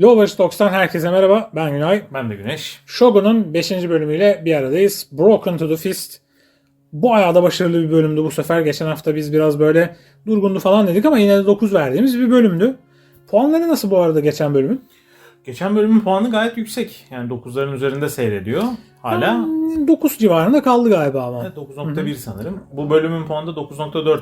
Lower Talks'tan herkese merhaba. Ben Günay. Ben de Güneş. Shogun'un 5. bölümüyle bir aradayız. Broken to the Fist. Bu ayağı da başarılı bir bölümdü bu sefer. Geçen hafta biz biraz böyle durgundu falan dedik ama yine de 9 verdiğimiz bir bölümdü. Puanları nasıl bu arada geçen bölümün? Geçen bölümün puanı gayet yüksek. Yani 9'ların üzerinde seyrediyor. Hala. Hmm, 9 civarında kaldı galiba ama. Evet, 9.1 sanırım. Bu bölümün puanı da 9.4.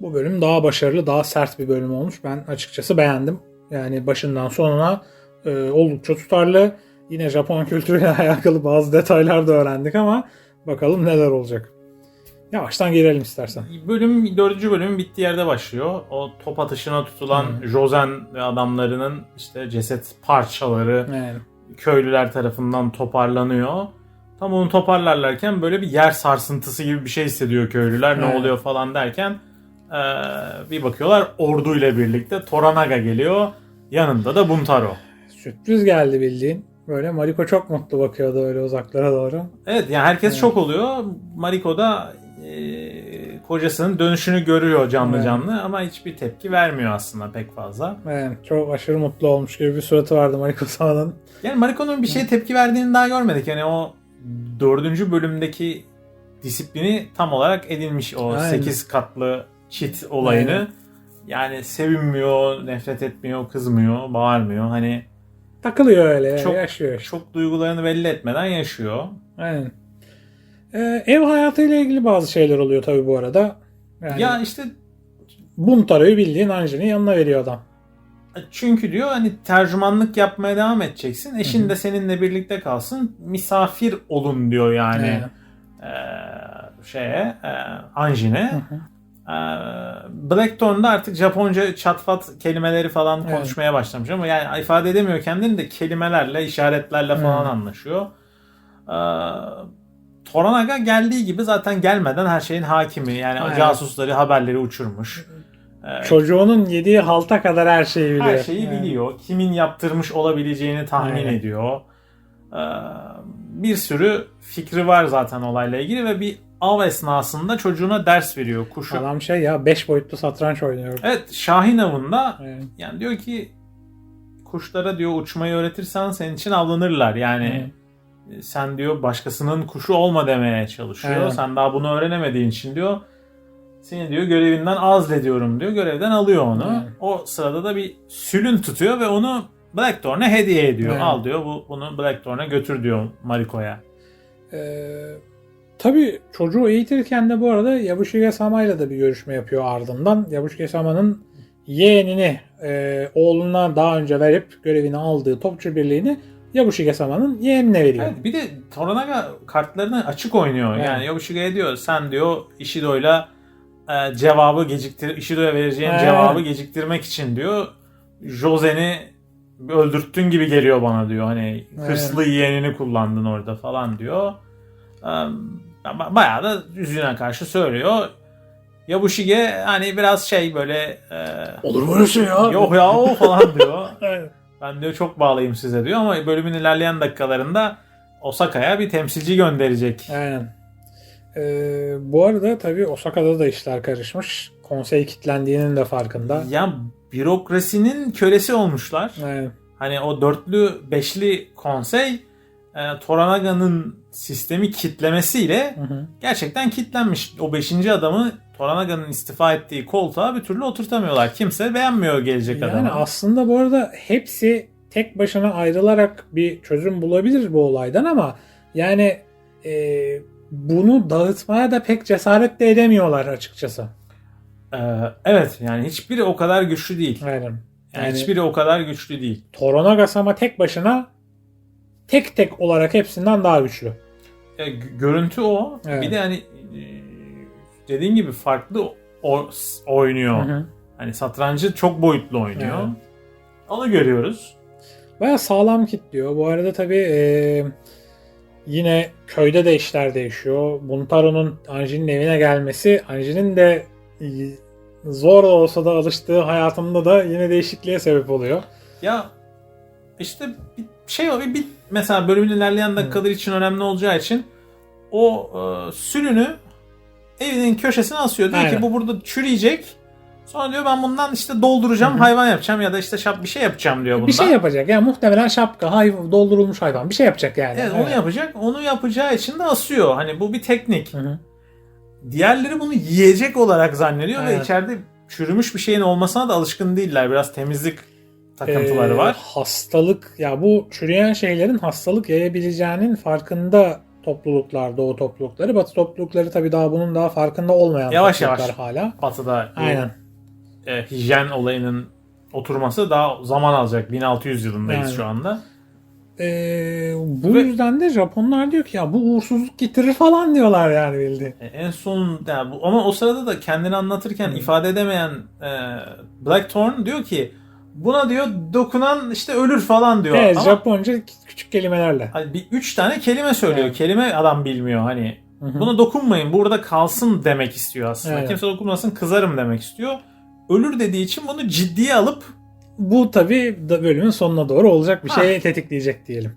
Bu bölüm daha başarılı, daha sert bir bölüm olmuş. Ben açıkçası beğendim. Yani başından sonuna e, oldukça tutarlı. Yine Japon kültürüyle alakalı bazı detaylar da öğrendik ama bakalım neler olacak. Yavaştan girelim istersen. Bölüm, dördüncü bölümün bittiği yerde başlıyor. O top atışına tutulan Jozen ve adamlarının işte ceset parçaları Yani, köylüler tarafından toparlanıyor. Tam onu toparlarlarken böyle bir yer sarsıntısı gibi bir şey hissediyor köylüler. Ne Evet. oluyor falan derken eee, bir bakıyorlar orduyla birlikte Toranaga geliyor. Yanında da Buntaro. sürpriz geldi bildiğin. Böyle Mariko çok mutlu bakıyordu öyle uzaklara doğru. Evet yani herkes Evet. şok oluyor. Mariko da eee, kocasının dönüşünü görüyor canlı Evet. canlı ama hiçbir tepki vermiyor aslında pek fazla. Yani çok aşırı mutlu olmuş gibi bir suratı vardı Mariko Sama'nın. Yani Mariko'nun bir şeye tepki verdiğini daha görmedik. Yani o dördüncü bölümdeki disiplini tam olarak edinmiş. O Aynen. 8 katlı çit olayını. Aynen. Yani sevinmiyor, nefret etmiyor, kızmıyor, bağırmıyor. Hani Takılıyor öyle Çok- yaşıyor çok duygularını belli etmeden yaşıyor. Aynen. Ee, ev hayatıyla ilgili bazı şeyler oluyor tabii bu arada. Yani Ya işte Buntaro'yu bildiğin Anji'nin yanına veriyor adam. çünkü diyor hani tercümanlık yapmaya devam edeceksin. Eşin Hı hı. de seninle birlikte kalsın. Misafir olun diyor yani. Aynen. Eee, şeye, eee, Anjin'e. Hı hı. Ee, Blackthorn'da artık Japonca çatfat kelimeleri falan Evet. konuşmaya başlamış ama yani ifade edemiyor kendini de kelimelerle, işaretlerle falan Hmm. anlaşıyor. Ee, Toranaga geldiği gibi zaten gelmeden her şeyin hakimi. Yani Evet. casusları, haberleri uçurmuş. Ee, Çocuğunun yediği halta kadar her şeyi biliyor. her şeyi Yani. biliyor. Kimin yaptırmış olabileceğini tahmin Aynen. ediyor. Ee, bir sürü fikri var zaten olayla ilgili ve bir av esnasında çocuğuna ders veriyor. Kuşu Adam şey ya 5 boyutlu satranç oynuyor. Evet Şahin avında Yani. yani diyor ki kuşlara diyor uçmayı öğretirsen senin için avlanırlar. Yani e, sen diyor başkasının kuşu olma demeye çalışıyor. Aynen. Sen daha bunu öğrenemediğin için diyor seni diyor görevinden azlediyorum diyor. Görevden alıyor onu. Aynen. O sırada da bir sülün tutuyor ve onu Blackthorn'a hediye ediyor. Aynen. Al diyor bu bunu Blackthorn'a götür diyor Mariko'ya. Ee, tabii çocuğu eğitirken de bu arada Yabushige Sama'yla da bir görüşme yapıyor ardından. Yabushige Sama'nın yeğenini e, oğluna daha önce verip görevini aldığı topçu birliğini Yabushige Sama'nın yeğenine veriyor. Evet, bir de Toranaga kartlarını açık oynuyor. Evet. Yani Yobushige'ye diyor sen diyor Ishido'yla e, cevabı geciktir Ishido'ya vereceğin Evet. cevabı geciktirmek için diyor Josen'i öldürttün gibi geliyor bana diyor. Hani hırslı yeğenini kullandın orada falan diyor. Bayağı da yüzüne karşı söylüyor. Yabushige hani biraz şey böyle e, Olur mu öyle şey ya? yok ya o falan diyor. Ben diyor çok bağlıyım size diyor ama bölümün ilerleyen dakikalarında Osaka'ya bir temsilci gönderecek. Aynen. Ee, bu arada tabii Osaka'da da işler karışmış. Konsey kilitlendiğinin de farkında. Ya bürokrasinin kölesi olmuşlar. Aynen. Hani o dörtlü beşli konsey e, Toranaga'nın sistemi kitlemesiyle Hı hı. gerçekten kitlenmiş. O beşinci adamı Toranaga'nın istifa ettiği koltuğa bir türlü oturtamıyorlar. Kimse beğenmiyor gelecek Yani adamı. aslında bu arada hepsi tek başına ayrılarak bir çözüm bulabilir bu olaydan ama yani e, bunu dağıtmaya da pek cesaret de edemiyorlar açıkçası. E, evet yani hiçbiri o kadar güçlü değil. Aynen. Yani, Yani hiçbiri o kadar güçlü değil. Toronaga Sama tek başına tek tek olarak hepsinden daha güçlü. Ya, g- görüntü o. Evet. Bir de hani e, dediğin gibi farklı o- oynuyor. Hı hı. Hani satrancı çok boyutlu oynuyor. Evet. Onu görüyoruz. Baya sağlam kitliyor. Bu arada tabii e, yine köyde de işler değişiyor. Buntaro'nun Anji'nin evine gelmesi Anji'nin de e, zor olsa da alıştığı hayatında da yine değişikliğe sebep oluyor. Ya işte bir şey o bir, bir mesela bölümün ilerleyen dakikaları için önemli olacağı için o e, sürünü evinin köşesine asıyor. Diyor Aynen. ki bu burada çürüyecek. Sonra diyor ben bundan işte dolduracağım, Hı hı. hayvan yapacağım ya da işte şap bir şey yapacağım diyor bundan. Bir şey yapacak. Yani muhtemelen şapka, hayvan, doldurulmuş hayvan. Bir şey yapacak yani. Evet, onu yapacak. Onu yapacağı için de asıyor. Hani bu bir teknik. Hı hı. Diğerleri bunu yiyecek olarak zannediyor ve Evet. içeride çürümüş bir şeyin olmasına da alışkın değiller. Biraz temizlik takıntıları Ee, var. Hastalık ya bu çürüyen şeylerin hastalık yayabileceğinin farkında topluluklar, doğu toplulukları, batı toplulukları tabii daha bunun daha farkında olmayan Yavaş yavaş. hala. Batı'da Aynen. e, hijyen olayının oturması daha zaman alacak. 1600 yılındayız Yani. şu anda. Ee, bu Ve- yüzden de Japonlar diyor ki ya bu uğursuzluk getirir falan diyorlar yani bildiğin. E, En son yani bu, ama o sırada da kendini anlatırken Hı. ifade edemeyen e, Blackthorn diyor ki buna diyor dokunan işte ölür falan diyor. Evet, ama Japonca küçük kelimelerle. hani bir üç tane kelime söylüyor. Evet. Kelime adam bilmiyor hani. Hı hı. Buna dokunmayın burada kalsın demek istiyor aslında. Evet. Kimse dokunmasın kızarım demek istiyor. Ölür dediği için bunu ciddiye alıp Bu tabii da bölümün sonuna doğru olacak bir şey tetikleyecek diyelim.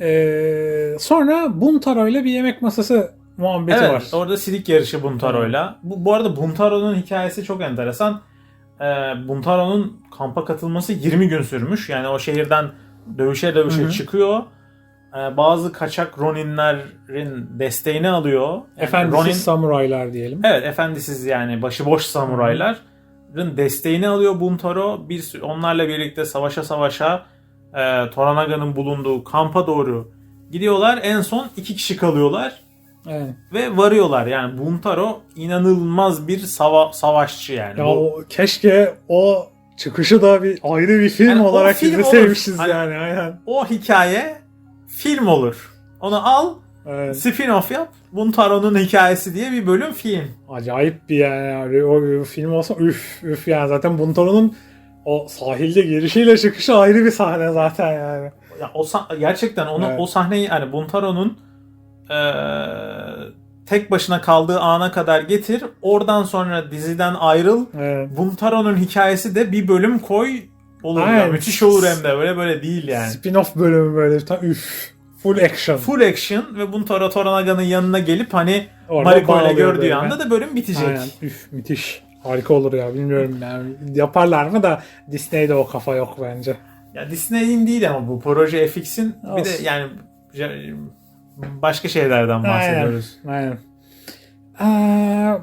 Ee, sonra Buntaro ile bir yemek masası muhabbeti evet var. orada silik yarışı Buntaro'yla. Bu, bu arada Buntaro'nun hikayesi çok enteresan. Ee, Buntaro'nun kampa katılması 20 gün sürmüş. Yani o şehirden dövüşe dövüşe Hı hı. çıkıyor. Ee, bazı kaçak Roninlerin desteğini alıyor. Yani Efendisiz Ronin- samuraylar diyelim. Evet efendisiz yani başıboş samurayların desteğini alıyor Buntaro. Bir onlarla birlikte savaşa savaşa e, Toranaga'nın bulunduğu kampa doğru gidiyorlar. En son iki kişi kalıyorlar Evet. ve varıyorlar. Yani Buntaro inanılmaz bir sava- savaşçı yani. Ya Bu- o, keşke o çıkışı da bir ayrı bir film Yani o olarak film izleseymişiz olur. Hani- yani aynen. o hikaye film olur. Onu al, Evet. spin-off yap. Buntaro'nun hikayesi diye bir bölüm film. Acayip bir yani. yani o, o film olsa üf üf yani zaten Buntaro'nun o sahilde girişiyle çıkışı ayrı bir sahne zaten yani. Ya o sah- gerçekten onu Evet. o sahneyi hani Buntaro'nun eee, tek başına kaldığı ana kadar getir. Oradan sonra diziden ayrıl. Evet. Buntaro'nun hikayesi de bir bölüm koy olur. ya. Aynen. müthiş olur hem de böyle böyle değil yani. Spin-off bölümü böyle tam üf full action. Full action ve Buntaro Toranaga'nın yanına gelip hani Mariko ile gördüğü böyle. anda da bölüm bitecek. Aynen. Üf müthiş. Harika olur ya bilmiyorum yani. Yaparlar mı da Disney'de o kafa yok bence. Ya Disney'in değil ama bu proje FX'in bir de yani başka şeylerden bahsediyoruz. Aynen. Aa,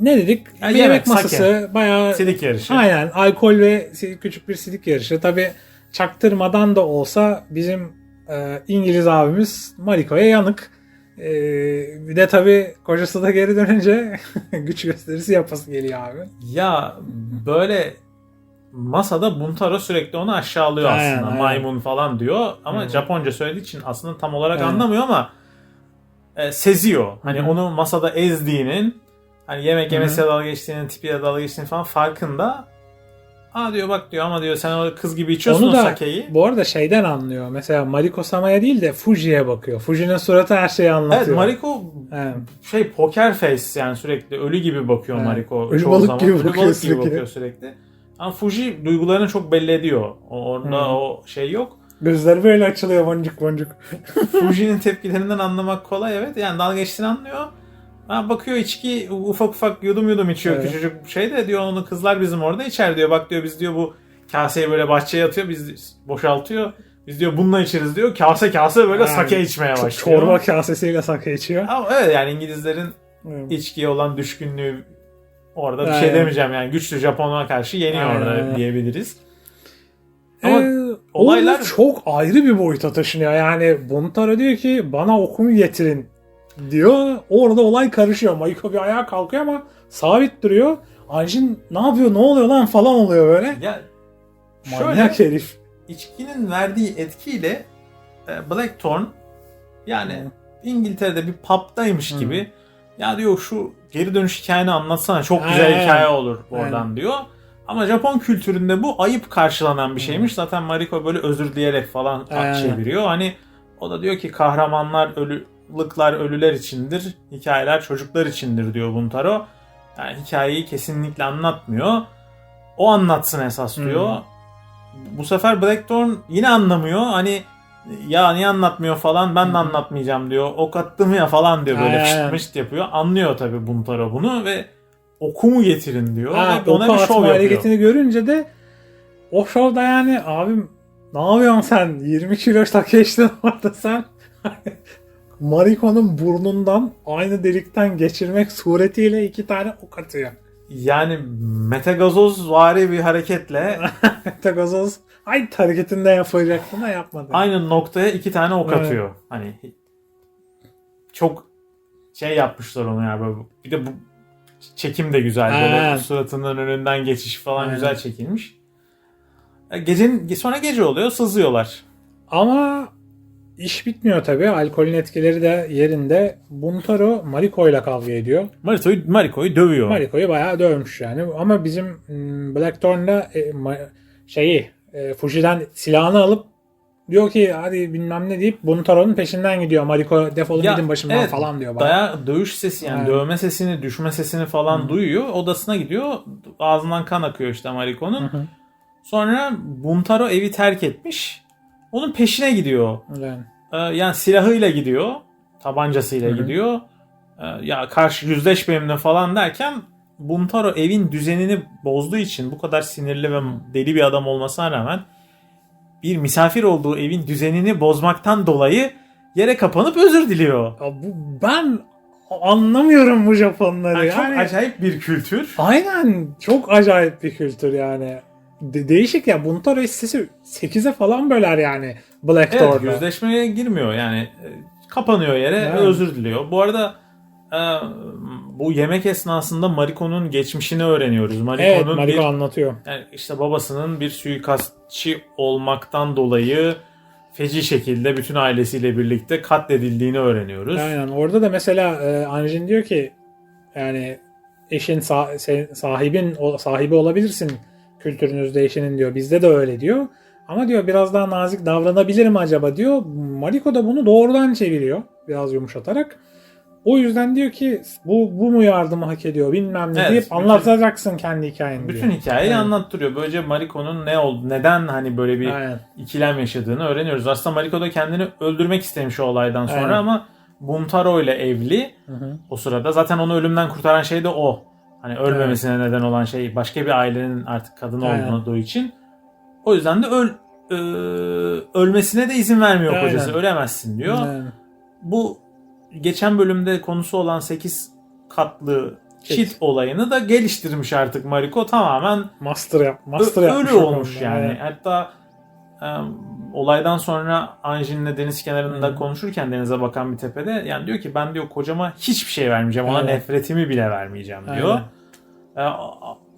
ne dedik? Ya yemek, yemek sake. masası bayağı Silik yarışı. aynen alkol ve küçük bir sidik yarışı. Tabi çaktırmadan da olsa bizim e, İngiliz abimiz Mariko'ya yanık. E, bir de tabi kocası da geri dönünce güç gösterisi yapası geliyor abi. Ya böyle masada Buntaro sürekli onu aşağılıyor Aynen, aslında. aynen. Maymun falan diyor ama Hı. Japonca söylediği için aslında tam olarak Evet. anlamıyor ama e, seziyor. Hani Hı hı. onu masada ezdiğinin hani yemek yemesiyle dalga geçtiğinin, tipiyle dalga geçtiğinin falan farkında. Aa diyor bak diyor ama diyor sen o kız gibi içiyorsun Onu o da sakeyi. bu arada şeyden anlıyor. Mesela Mariko Sama'ya değil de Fuji'ye bakıyor. Fuji'nin suratı her şeyi anlatıyor. Evet Mariko Evet. şey poker face yani sürekli ölü gibi bakıyor Evet. Mariko Ölü balık zaman. gibi ölü bakıyor balık gibi sürekli. bakıyor sürekli. Ama Fuji duygularını çok belli ediyor. Orada Hı. o şey yok. Gözleri böyle açılıyor boncuk boncuk. Fuji'nin tepkilerinden anlamak kolay evet. Yani dalga geçtiğini anlıyor. Ha, bakıyor içki ufak ufak yudum yudum içiyor Evet. küçücük şey de diyor onu kızlar bizim orada içer diyor. Bak diyor biz diyor bu kaseyi böyle bahçeye atıyor biz boşaltıyor. Biz diyor bununla içeriz diyor. Kase kase böyle Yani sake içmeye başlıyor. Çorba kasesiyle sake içiyor. Ama evet yani İngilizlerin Evet. içkiye olan düşkünlüğü orada bir Aynen. şey demeyeceğim yani güçlü Japon'a karşı yeniyor Aynen, orada diyebiliriz. Ama Ee, olaylar- çok ayrı bir boyuta taşınıyor. Yani Buntaro diyor ki bana okumu getirin diyor. Orada olay karışıyor. Mayiko bir ayağa kalkıyor ama sabit duruyor. Anjin ne yapıyor ne oluyor lan falan oluyor böyle. ya şöyle Manyak herif. içkinin verdiği etkiyle e, Blackthorn yani Hı. İngiltere'de bir pub'daymış Hı. gibi ya diyor şu geri dönüş hikayeni anlatsana çok güzel Aynen. hikaye olur oradan Aynen. diyor. Ama Japon kültüründe bu ayıp karşılanan bir şeymiş. Zaten Mariko böyle özür dileyerek falan Aynen. çeviriyor. Hani o da diyor ki kahramanlar ölülükler ölüler içindir. Hikayeler çocuklar içindir diyor Buntaro. Yani hikayeyi kesinlikle anlatmıyor. O anlatsın esas diyor. Hı. Bu sefer Blackthorn yine anlamıyor. Hani ya niye anlatmıyor falan ben de anlatmayacağım diyor. Ok attım ya falan diyor böyle Aynen. fışt yapıyor. Anlıyor tabii Buntaro bunu ve okumu getirin diyor. Ha, ve ona bir şov yapıyor. hareketini görünce de o şovda yani abim ne yapıyorsun sen? 20 kilo Takeşi'nin orada sen Mariko'nun burnundan aynı delikten geçirmek suretiyle iki tane ok atıyor. Yani metagazoz vari bir hareketle Tagazoz ay hareketinde yapacaktın da yapmadı. aynı noktaya iki tane ok Evet. atıyor. Hani çok şey yapmışlar onu ya böyle. Bir de bu çekim de güzel. Böyle Evet. suratının önünden geçiş falan Aynen. güzel çekilmiş. E, Gecenin sonra gece oluyor, sızıyorlar. Ama iş bitmiyor tabii. Alkolün etkileri de yerinde. Buntaro Mariko ile kavga ediyor. Mariko'yu Mariko'yu dövüyor. Mariko'yu bayağı dövmüş yani. Ama bizim mm, Blackthorn'da e, şeyi e, Fuji'den silahını alıp diyor ki hadi bilmem ne deyip Buntaro'nun peşinden gidiyor. Mariko defolun Ya, gidin başımdan evet, falan diyor. bana. Daya dövüş sesi yani Evet. dövme sesini, düşme sesini falan duyuyor. Odasına gidiyor. Ağzından kan akıyor işte Mariko'nun. Hı hı. Sonra Buntaro evi terk etmiş. Onun peşine gidiyor. Yani. Ee, yani silahıyla gidiyor. Tabancasıyla Hı hı. gidiyor. Ee, ya karşı yüzleş benimle falan derken Buntaro evin düzenini bozduğu için bu kadar sinirli ve deli bir adam olmasına rağmen bir misafir olduğu evin düzenini bozmaktan dolayı yere kapanıp özür diliyor. Ya bu, ben anlamıyorum bu Japonları. Yani çok yani. acayip bir kültür. Aynen. Çok acayip bir kültür yani. De- değişik ya. Buntaro hissesi 8'e falan böler yani Evet Blackthorn'da. yüzleşmeye girmiyor yani kapanıyor yere ve özür diliyor. Bu arada bu yemek esnasında Mariko'nun geçmişini öğreniyoruz. Evet Mariko'nun Mariko bir anlatıyor. yani işte babasının bir suikastçı olmaktan dolayı feci şekilde bütün ailesiyle birlikte katledildiğini öğreniyoruz. Aynen. Orada da mesela e, Anjin diyor ki yani eşin sen- sahibin o sahibi olabilirsin kültürünüzde eşinin diyor. Bizde de öyle diyor. Ama diyor biraz daha nazik davranabilir mi acaba diyor. Mariko da bunu doğrudan çeviriyor. Biraz yumuşatarak. O yüzden diyor ki bu bu mu yardımı hak ediyor bilmem ne Evet, deyip bütün- anlatacaksın kendi hikayeni Bütün diyor. hikayeyi Evet. anlattırıyor. Böylece Mariko'nun ne oldu, neden hani böyle bir Aynen. ikilem yaşadığını öğreniyoruz. Aslında Mariko da kendini öldürmek istemiş o olaydan sonra Aynen. ama Buntaro ile evli. Hı hı. O sırada zaten onu ölümden kurtaran şey de o. Hani ölmemesine neden olan şey başka bir ailenin artık kadını Aynen. olduğu için. O yüzden de öl e, ölmesine de izin vermiyor Aynen. kocası. Ölemezsin diyor. Aynen. Bu geçen bölümde konusu olan 8 katlı çit olayını da geliştirmiş artık Mariko. Tamamen Master yap. Ö- Master ölü yapmış olmuş yani. Evet. Hatta e, olaydan sonra Anjin'le deniz kenarında Hı. konuşurken denize bakan bir tepede yani diyor ki ben diyor kocama hiçbir şey vermeyeceğim. Ona Aynen. nefretimi bile vermeyeceğim diyor. Aynen. E,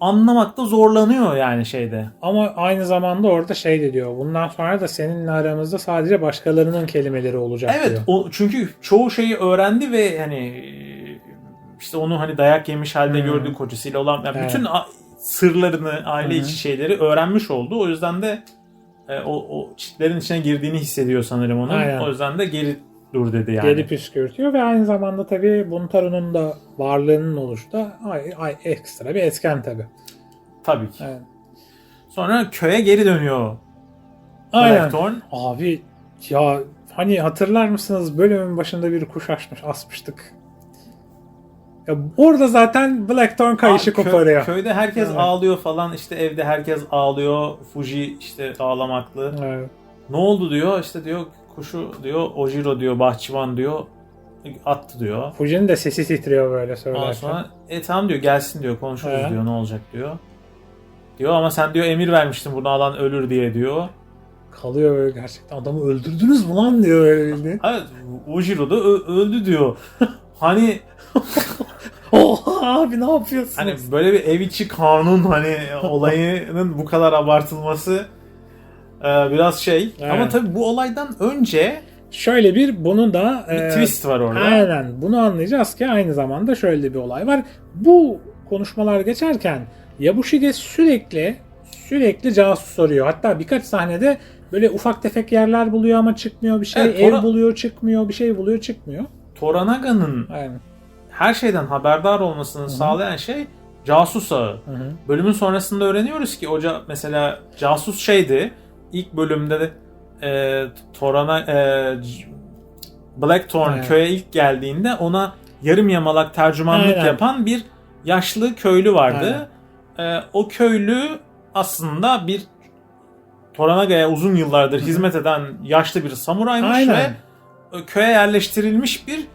anlamakta zorlanıyor yani şeyde. Ama aynı zamanda orada şey de diyor. Bundan sonra da seninle aramızda sadece başkalarının kelimeleri olacak Evet diyor. o, çünkü çoğu şeyi öğrendi ve hani işte onu hani dayak yemiş halde Hı. gördüğü kocasıyla olan yani Evet. bütün sırlarını, aile içi şeyleri öğrenmiş oldu. O yüzden de e, o, o çitlerin içine girdiğini hissediyor sanırım onun. Aynen. O yüzden de geri dur dedi yani. Geri püskürtüyor ve aynı zamanda tabii Buntaro'nun da varlığının oluşu da ay, ay, ekstra bir etken tabii. Tabii ki. Evet. Sonra köye geri dönüyor Aynen. Blackthorn. Abi ya hani hatırlar mısınız bölümün başında bir kuş açmış asmıştık. Ya orada zaten Blackthorn kayışı Aa, kö- koparıyor. Köyde herkes Evet. ağlıyor falan işte evde herkes ağlıyor. Fuji işte ağlamaklı. Evet. Ne oldu diyor işte diyor kuşu diyor Ojiro diyor bahçıvan diyor attı diyor. Fuji'nin de sesi titriyor böyle Ondan söylerken. sonra e tamam diyor gelsin diyor konuşuruz He. diyor ne olacak diyor. Diyor ama sen diyor emir vermiştin bunu alan ölür diye diyor. Kalıyor böyle gerçekten adamı öldürdünüz mü lan diyor böyle bildiğin. Evet Ojiro da öldü diyor. hani Oha abi ne yapıyorsunuz? hani böyle bir ev içi kanun hani olayının bu kadar abartılması e, biraz şey. Evet. Ama tabii bu olaydan önce Şöyle bir bunu da bir e, twist var orada. Aynen. Bunu anlayacağız ki aynı zamanda şöyle bir olay var. Bu konuşmalar geçerken Yabushige sürekli sürekli casus soruyor. Hatta birkaç sahnede böyle ufak tefek yerler buluyor ama çıkmıyor bir şey. Evet, Ev Tora- buluyor çıkmıyor. Bir şey buluyor çıkmıyor. Toranaga'nın Aynen. her şeyden haberdar olmasını sağlayan şey casus ağı. Hı hı. Bölümün sonrasında öğreniyoruz ki hoca mesela casus şeydi. İlk bölümde de e, Torana e, Blackthorn Evet. köye ilk geldiğinde ona yarım yamalak tercümanlık Aynen. yapan bir yaşlı köylü vardı. Ee, o köylü aslında bir Toranaga'ya uzun yıllardır hizmet eden yaşlı bir samuraymış Aynen. ve köye yerleştirilmiş bir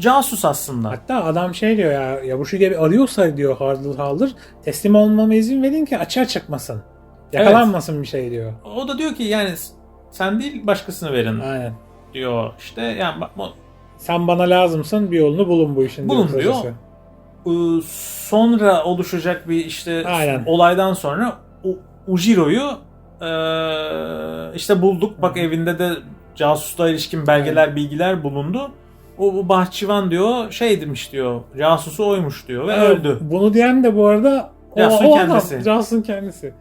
casus aslında. Hatta adam şey diyor ya Yabushiga bir arıyorsa diyor haldır haldır teslim olmama izin verin ki açığa çıkmasın. Yakalanmasın bir şey diyor. O da diyor ki yani sen değil başkasını verin Aynen. diyor. İşte yani bak Sen bana lazımsın bir yolunu bulun bu işin Bulun diyor. diyor. sonra oluşacak bir işte Aynen. olaydan sonra U- Ujiro'yu eee, işte bulduk. Bak Hı. evinde de casusla ilişkin belgeler, bilgiler bulundu. O bu bahçıvan diyor şey demiş diyor. Casusu oymuş diyor ve Evet, öldü. Bunu diyen de bu arada o, kendisi. adam. Jasun kendisi.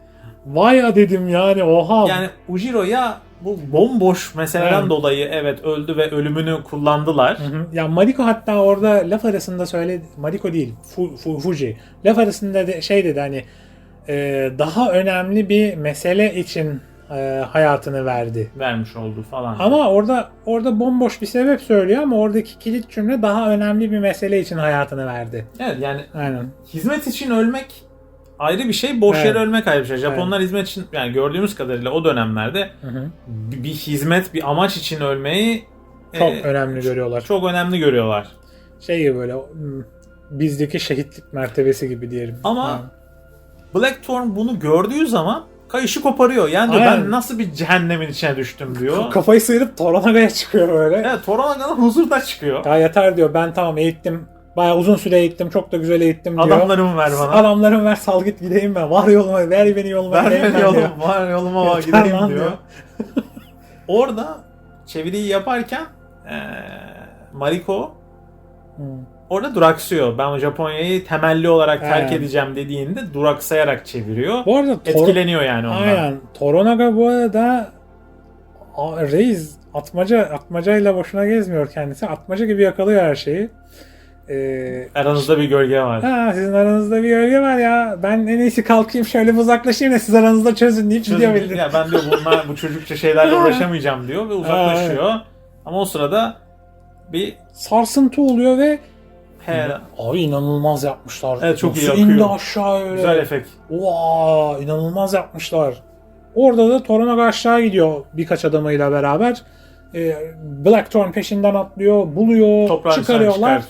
Vay ya dedim yani oha. Yani Ujiro ya bu bomboş meseleden Evet. dolayı evet öldü ve ölümünü kullandılar. Hı hı. Ya Mariko hatta orada laf arasında söyledi. Mariko değil. Fu, Fu- Fuji. Laf arasında de şey dedi hani e, daha önemli bir mesele için e, hayatını verdi. Vermiş oldu falan. Ama orada orada bomboş bir sebep söylüyor ama oradaki kilit cümle daha önemli bir mesele için hayatını verdi. Evet yani Aynen. hizmet için ölmek ayrı bir şey, boş Evet. yere ölmek ayrı bir şey. Japonlar hizmet için yani gördüğümüz kadarıyla o dönemlerde Hı hı. bir, bir hizmet, bir amaç için ölmeyi Çok e, önemli görüyorlar. Çok önemli görüyorlar. Şey gibi böyle bizdeki şehitlik mertebesi gibi diyelim. Ama Ha. Blackthorn bunu gördüğü zaman kayışı koparıyor. Yani diyor Aynen. ben nasıl bir cehennemin içine düştüm diyor. Kafayı sıyırıp Toranaga'ya çıkıyor böyle. evet, Toranaga'nın huzurda çıkıyor. Ya yeter diyor ben tamam eğittim. Bayağı uzun süre eğittim. Çok da güzel eğittim diyor. Adamlarımı ver bana. Adamlarım ver sal git gideyim ben. Var yoluma ver beni yoluma Ver beni diyor. yoluma, var yoluma var gideyim diyor. diyor. Orada çeviriyi yaparken eee Mariko Hı. orada duraksıyor. Ben Japonya'yı temelli olarak terk Aynen. edeceğim dediğinde duraksayarak çeviriyor. Bu arada Etkileniyor yani ondan. Aynen. Toranaga bu arada reis atmaca atmacayla boşuna gezmiyor kendisi. Atmaca gibi yakalıyor her şeyi. Ee, Aranızda bir gölge var. ha, sizin aranızda bir gölge var ya. Ben en iyisi kalkayım şöyle bir uzaklaşayım da siz aranızda çözün deyip Çözüm- gidiyor ya ben diyor bunlar bu çocukça şeylerle uğraşamayacağım diyor ve uzaklaşıyor. Ama o sırada bir Sarsıntı oluyor ve he, abi inanılmaz yapmışlar. Evet, çok iyi Nasıl akıyor. indi aşağı öyle. güzel efekt. Vaa inanılmaz yapmışlar. Orada da Toranaga aşağı gidiyor birkaç adamıyla beraber. Ee, Blackthorn peşinden atlıyor, buluyor, Toprağın çıkarıyorlar.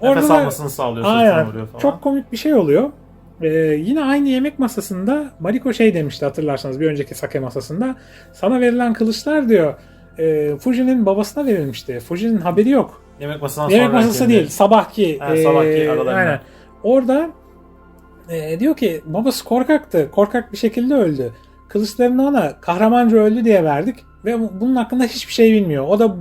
Orada Nefes almasını sağlıyor, Aynen. vuruyor falan. Çok komik bir şey oluyor. Ee, yine aynı yemek masasında Mariko şey demişti hatırlarsanız bir önceki sake masasında. Sana verilen kılıçlar diyor e, Fuji'nin babasına verilmişti. Fuji'nin haberi yok. Yemek masasından Yemek sonra masası değil, sabahki. Ha, sabahki e, aralarında. Aynen. Orada e, diyor ki babası korkaktı. Korkak bir şekilde öldü. Kılıçlarını ona kahramanca öldü diye verdik ve bu- bunun hakkında hiçbir şey bilmiyor. O da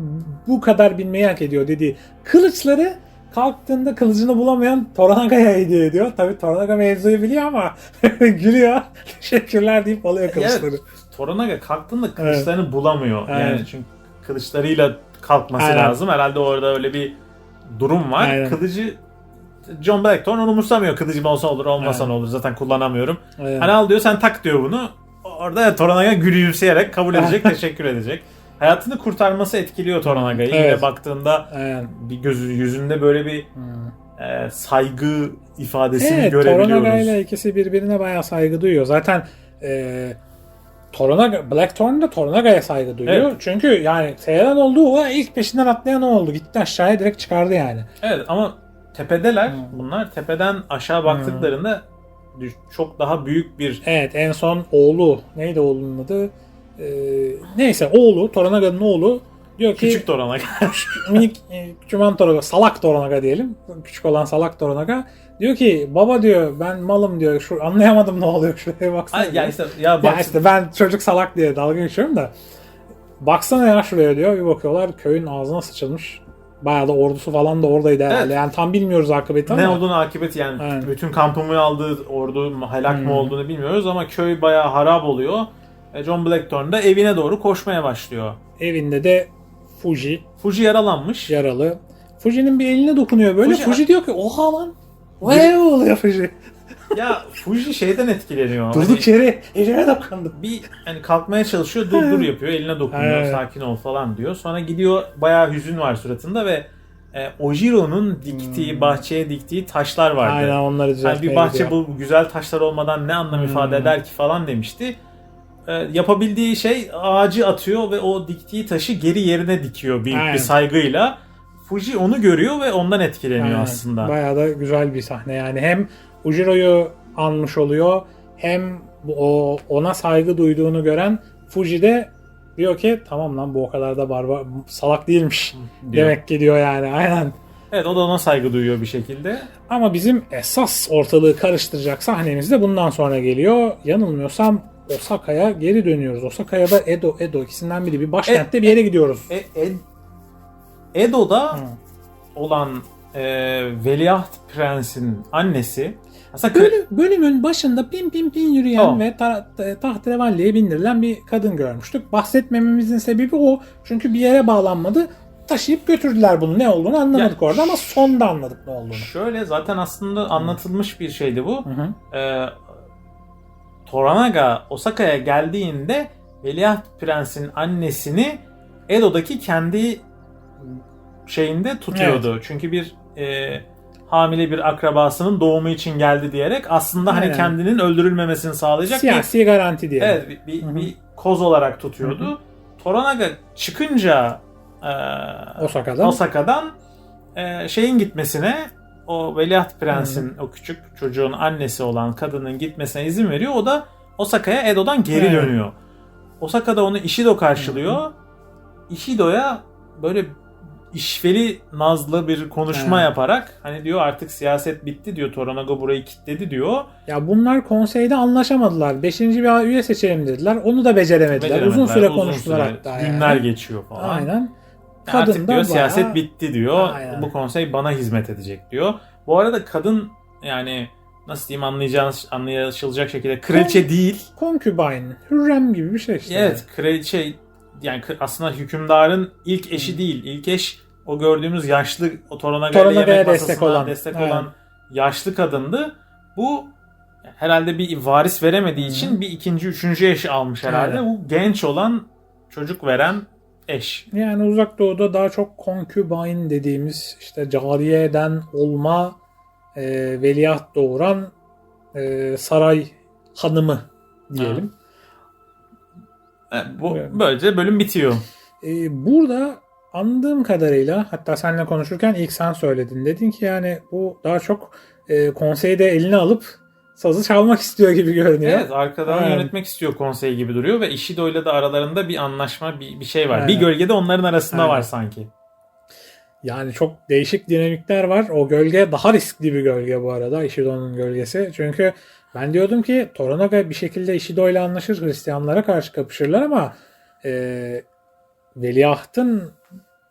bu kadar bilmeyi hak ediyor dediği kılıçları kalktığında kılıcını bulamayan Toranaga'ya hediye ediyor. Tabii Toranaga mevzuyu biliyor ama gülüyor. Teşekkürler deyip alıyor kılıçları. Evet, Toranaga kalktığında kılıçlarını bulamıyor. Aynen. Yani çünkü kılıçlarıyla kalkması Aynen. lazım. Herhalde orada öyle bir durum var. Aynen. Kılıcı John Blackthorn onu umursamıyor. Kılıcım olsa olur, olmasa Aynen. ne olur. Zaten kullanamıyorum. Evet. Hani al diyor sen tak diyor bunu. Orada Toranaga gülümseyerek kabul edecek, teşekkür edecek. Hayatını kurtarması etkiliyor Toranaga'yı. Evet. Baktığında Aynen. bir gözü yüzünde böyle bir Hmm. e, saygı ifadesini Evet, görebiliyoruz. Toranaga ile ikisi birbirine bayağı saygı duyuyor. Zaten e, Toranaga, Blackthorn da Toranaga'ya saygı duyuyor. Evet. Çünkü yani seyreden olduğu o ilk peşinden atlayan o oldu. Gitti aşağıya direkt çıkardı yani. Evet ama tepedeler. Hmm. Bunlar tepeden aşağı baktıklarında düş- çok daha büyük bir Evet en son oğlu neydi oğlunun adı? E, neyse oğlu Toranaga'nın oğlu diyor ki küçük Toranaga. minik e, küçümen Toranaga, salak Toranaga diyelim. Küçük olan salak Toranaga. Diyor ki baba diyor ben malım diyor. Şu anlayamadım ne oluyor şuraya baksana. Ay, ya işte ya bak Ya işte ben çocuk salak diye dalga geçiyorum da. Baksana ya şuraya diyor. Bir bakıyorlar köyün ağzına sıçılmış. Bayağı da ordusu falan da oradaydı herhalde. Evet. Yani tam bilmiyoruz akıbeti ne ama. olduğunu akıbeti yani Aynen. bütün kampımı aldığı ordu helak Hmm. mı olduğunu bilmiyoruz ama köy bayağı harap oluyor. E, John Blackthorn da evine doğru koşmaya başlıyor. Evinde de Fuji Fuji yaralanmış. yaralı. Fuji'nin bir eline dokunuyor böyle. Fuji- Fuji, diyor ki oha lan. Vay oluyor Fuji. Ya Fuji şeyden etkileniyor. Durduk Hani yere elime dokundu. bir hani kalkmaya çalışıyor dur dur yapıyor eline dokunuyor Evet. sakin ol falan diyor. Sonra gidiyor bayağı hüzün var suratında ve e, Ojiro'nun diktiği, Hmm. bahçeye diktiği taşlar vardı. Aynen onları Yani bir bahçe bu güzel taşlar olmadan ne anlam Hmm. ifade eder ki falan demişti. E, yapabildiği şey ağacı atıyor ve o diktiği taşı geri yerine dikiyor büyük Aynen. bir saygıyla. Fuji onu görüyor ve ondan etkileniyor Aynen. aslında. Bayağı da güzel bir sahne yani. Hem Ujiro'yu anmış oluyor hem o ona saygı duyduğunu gören Fuji de diyor ki tamam lan bu o kadar da barbar salak değilmiş diyor. demek ki diyor yani aynen. Evet o da ona saygı duyuyor bir şekilde. Ama bizim esas ortalığı karıştıracak sahnemiz de bundan sonra geliyor. Yanılmıyorsam Osaka'ya geri dönüyoruz. Osaka ya da Edo, Edo ikisinden biri. Bir başkentte bir yere gidiyoruz. E, Ed- Edo'da Hı. olan e, Veliaht Prens'in annesi aslında Bölüm- bölümün başında pin pin pin yürüyen Tamam. ve ta- ta- tahterevalliye bindirilen bir kadın görmüştük. Bahsetmememizin sebebi o. Çünkü bir yere bağlanmadı. Taşıyıp götürdüler bunu. Ne olduğunu anlamadık Ya- orada ama sonda anladık ne olduğunu. şöyle zaten aslında anlatılmış bir şeydi bu. Hı hı. e, Toranaga Osaka'ya geldiğinde Veliaht Prens'in annesini Edo'daki kendi şeyinde tutuyordu. Çünkü bir e, hamile bir akrabasının doğumu için geldi diyerek aslında hani Aynen. kendinin öldürülmemesini sağlayacak bir, Siyasi garanti diye. evet, bir, bir, bir koz olarak tutuyordu. Toranaga çıkınca e, Osaka'dan. Osaka'dan e, şeyin gitmesine o Veliaht Prens'in o küçük çocuğun annesi olan kadının gitmesine izin veriyor. O da Osaka'ya Edo'dan geri Evet. dönüyor. Osaka'da onu Ishido karşılıyor. Ishido'ya böyle işveli nazlı bir konuşma Evet. yaparak hani diyor artık siyaset bitti diyor. Toranaga burayı kilitledi diyor. Ya bunlar konseyde anlaşamadılar. Beşinci bir üye seçelim dediler. Onu da beceremediler. Uzun Beceremediler, süre uzun konuştular süre, hatta. Günler yani. geçiyor falan. Aynen. Artık Kadın da diyor siyaset bayağı- bitti diyor. Aynen. Bu konsey bana hizmet edecek diyor. Bu arada kadın yani nasıl diyeyim anlayacağınız anlaşılacak şekilde kraliçe değil. Concubine. Hürrem gibi bir şey işte. Evet kraliçe yani aslında hükümdarın ilk eşi değil. İlk eş o gördüğümüz yaşlı o Toronaga'ya Toronaga'ya yemek destek olan. destek olan yaşlı kadındı. Bu herhalde bir varis veremediği Hı. için bir ikinci, üçüncü eşi almış herhalde. Aynen. Bu genç olan çocuk veren eş. Yani uzak doğuda daha çok concubine dediğimiz işte cariyeden olma e, veliaht doğuran e, saray hanımı diyelim. Evet, bu Evet. böylece bölüm bitiyor. E, burada anladığım kadarıyla hatta seninle konuşurken ilk sen söyledin. Dedin ki yani bu daha çok e, konseyde eline alıp sazı çalmak istiyor gibi görünüyor. Evet arkadan Evet. yönetmek istiyor konsey gibi duruyor ve Ishido'yla da aralarında bir anlaşma bir, bir şey var. Evet. Bir gölgede onların arasında Evet. var sanki. Yani çok değişik dinamikler var. O gölge daha riskli bir gölge bu arada. Ishido'nun gölgesi. Çünkü ben diyordum ki Toranaga bir şekilde Ishido ile anlaşır. Hristiyanlara karşı kapışırlar ama e, veliahtın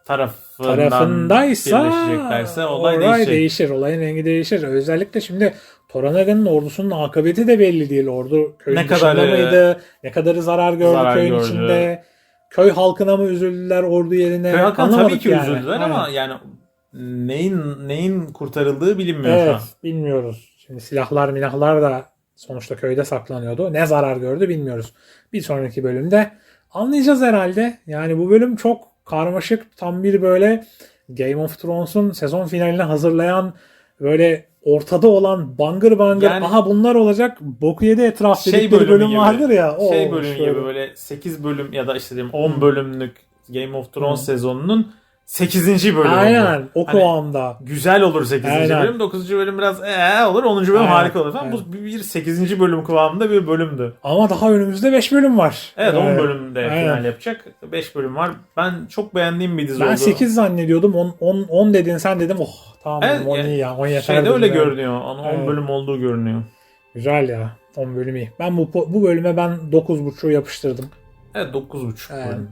Tarafından tarafındaysa olay olay değişecek. değişir. Olayın rengi değişir. Özellikle şimdi Toranaga'nın ordusunun akıbeti de belli değil. Ordu köyün Ne dışında kadarı- mıydı? Ne kadarı zarar gördü Zarar köyün gördü. içinde? Köy halkına mı üzüldüler ordu yerine? Köy halkı tabii ki yani. üzüldüler Aynen. ama yani neyin neyin kurtarıldığı bilinmiyor şu Evet, an. bilmiyoruz. Şimdi silahlar milahlar da sonuçta köyde saklanıyordu. Ne zarar gördü bilmiyoruz. Bir sonraki bölümde anlayacağız herhalde. Yani bu bölüm çok karmaşık. Tam bir böyle Game of Thrones'un sezon finaline hazırlayan böyle ortada olan bangır bangır Yani- aha bunlar olacak boku yedi etraf Şey bölümü bölüm gibi, vardır ya. O şey böyle. gibi böyle 8 bölüm ya da işte diyeyim 10 Hı. bölümlük Game of Thrones Hı. sezonunun 8. bölümü. bu. Aynen o Hani- kıvamda. Güzel olur 8. Aynen. bölüm. 9. bölüm biraz ee olur. 10. bölüm Aynen, harika olur falan. Bu bir 8. bölüm kıvamında bir bölümdü. Ama daha önümüzde 5 bölüm var. Evet 10 Ee, bölümde aynen. final yapacak. 5 bölüm var. Ben çok beğendiğim bir dizi Ben oldu. 8 zannediyordum. 10, 10, 10 dedin sen dedim. Oh tamam Evet, dedim, 10 yani iyi ya. 10 yeter. Şeyde dedim öyle yani. görünüyor. 10 Evet. bölüm olduğu görünüyor. Güzel ya. 10 bölüm iyi. Ben bu bu bölüme ben 9.5'u yapıştırdım. Evet 9.5 Evet. bölüm.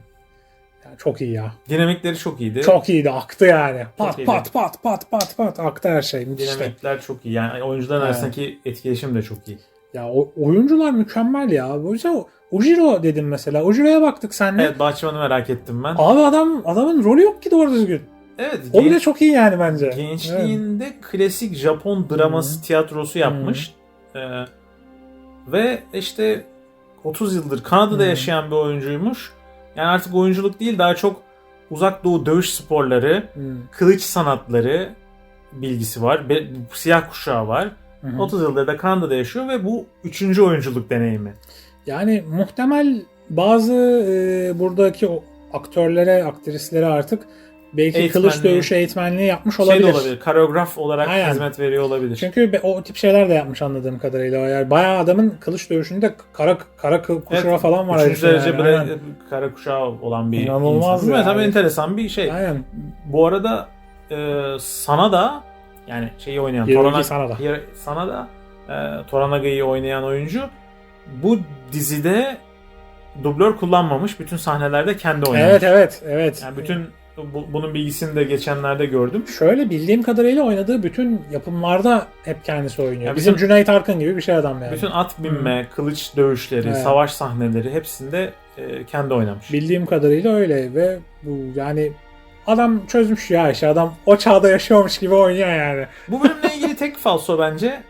Çok iyi ya. Dinamikleri çok iyiydi. Çok iyiydi. Aktı yani. Pat iyiydi. pat pat pat pat pat aktı her şey. Dinamikler çok iyi. Yani oyuncuların Evet. arasındaki etkileşim de çok iyi. Ya o, oyuncular mükemmel ya. O yüzden Ujiro dedim mesela. Ujiro'ya baktık senle. Evet Bahçıvan'ı merak ettim ben. Abi adam adamın rolü yok ki doğru düzgün. Evet. O bile genç- çok iyi yani bence. gençliğinde klasik Japon draması tiyatrosu yapmış. Ee, ve işte 30 yıldır Kanada'da Hı. yaşayan bir oyuncuymuş. Yani artık oyunculuk değil daha çok uzak doğu dövüş sporları, Hmm. kılıç sanatları bilgisi var. Be- siyah kuşağı var. Hı hı. 30 yıldır da Kanada'da yaşıyor ve bu üçüncü oyunculuk deneyimi. Yani muhtemel bazı e, buradaki aktörlere, aktrislere artık belki Eğitmenliği. kılıç dövüşü eğitmenliği yapmış Şey olabilir. de olabilir. Koreograf olarak Aynen. hizmet veriyor olabilir. Çünkü o tip şeyler de yapmış anladığım kadarıyla. Yani bayağı adamın kılıç dövüşünde kara kara kuşağı Evet, falan var. Üçüncü derece yani. bre- kara kuşağı olan bir İnanılmaz insan. yani. Tabii enteresan bir şey. Aynen. Bu arada e, sana da yani şeyi oynayan Torana, Sanada. Hir- sana da e, Toranaga'yı oynayan oyuncu bu dizide dublör kullanmamış. Bütün sahnelerde kendi oynamış. Evet evet evet. Yani bütün bu- bunun bilgisini de geçenlerde gördüm. Şöyle bildiğim kadarıyla oynadığı bütün yapımlarda hep kendisi oynuyor. Ya Bizim bütün- Cüneyt Arkın gibi bir şey adam yani. Bütün at binme, kılıç dövüşleri, Evet. savaş sahneleri hepsinde e, kendi oynamış. Bildiğim kadarıyla öyle ve bu yani adam çözmüş ya işte adam o çağda yaşıyormuş gibi oynuyor yani. Bu bölümle ilgili tek falso bence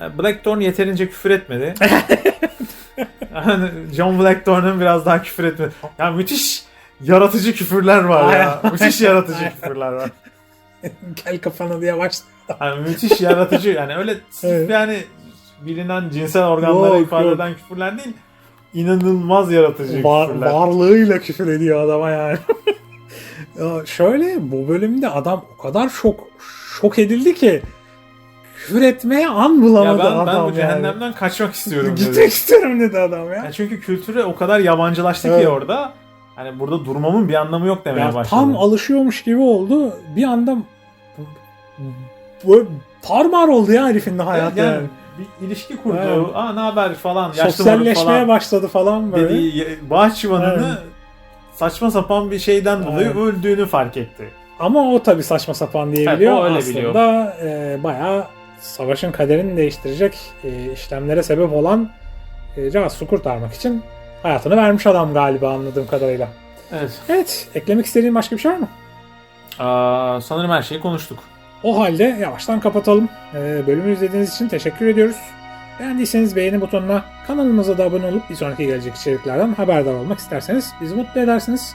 e, Blackthorn yeterince küfür etmedi. yani John Blackthorn'un biraz daha küfür etmedi. Ya müthiş yaratıcı küfürler var ya. Müthiş yaratıcı Aynen. küfürler var. Gel kafana diye başladı. Yani müthiş yaratıcı yani öyle Evet. yani bilinen cinsel organları Yok, ifade yok. eden küfürler değil. İnanılmaz yaratıcı Var, küfürler. varlığıyla küfür ediyor adama yani. ya şöyle bu bölümde adam o kadar şok şok edildi ki küfür etmeye an ya bulamadı ben, ben adam bu yani. cehennemden kaçmak istiyorum dedi. Gitmek istiyorum dedi adam ya. Ya çünkü kültüre o kadar yabancılaştık Evet. ki orada. Hani burada durmamın bir anlamı yok demeye Ya başladı. tam alışıyormuş gibi oldu. Bir anda böyle tarmar oldu ya herifin de hayatı yani, yani. bir ilişki kurdu. Evet. Aa ne haber falan. Sosyalleşmeye falan başladı falan böyle. dediği bahçıvanını Evet. saçma sapan bir şeyden dolayı Evet. öldüğünü fark etti. Ama o tabi saçma sapan diyebiliyor. O öyle Aslında biliyor. e, bayağı savaşın kaderini değiştirecek e, işlemlere sebep olan e, Jasus'u kurtarmak için hayatını vermiş adam galiba anladığım kadarıyla. Evet. Evet, eklemek istediğin başka bir şey var mı? Aa, sanırım her şeyi konuştuk. O halde yavaştan kapatalım. E, bölümü izlediğiniz için teşekkür ediyoruz. Beğendiyseniz beğeni butonuna kanalımıza da abone olup bir sonraki gelecek içeriklerden haberdar olmak isterseniz bizi mutlu edersiniz.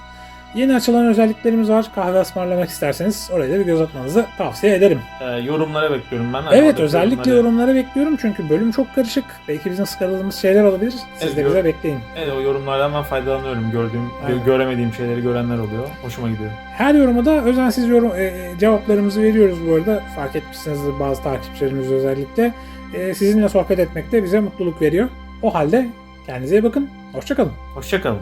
Yeni açılan özelliklerimiz var. Kahve ısmarlamak isterseniz oraya da bir göz atmanızı tavsiye ederim. Ee, yorumlara bekliyorum ben. Hani Evet özellikle yorumları- yorumlara bekliyorum çünkü bölüm çok karışık. Belki bizim sıkıldığımız şeyler olabilir. Siz Evet, de bize bekleyin. Evet o yorumlardan ben faydalanıyorum. Gördüğüm, Aynen. göremediğim şeyleri görenler oluyor. Hoşuma gidiyor. Her yoruma da özensiz yorum, e, e, cevaplarımızı veriyoruz bu arada. Fark etmişsinizdir bazı takipçilerimiz özellikle. E, sizinle sohbet etmek de bize mutluluk veriyor. O halde kendinize iyi bakın. Hoşçakalın. Hoşçakalın.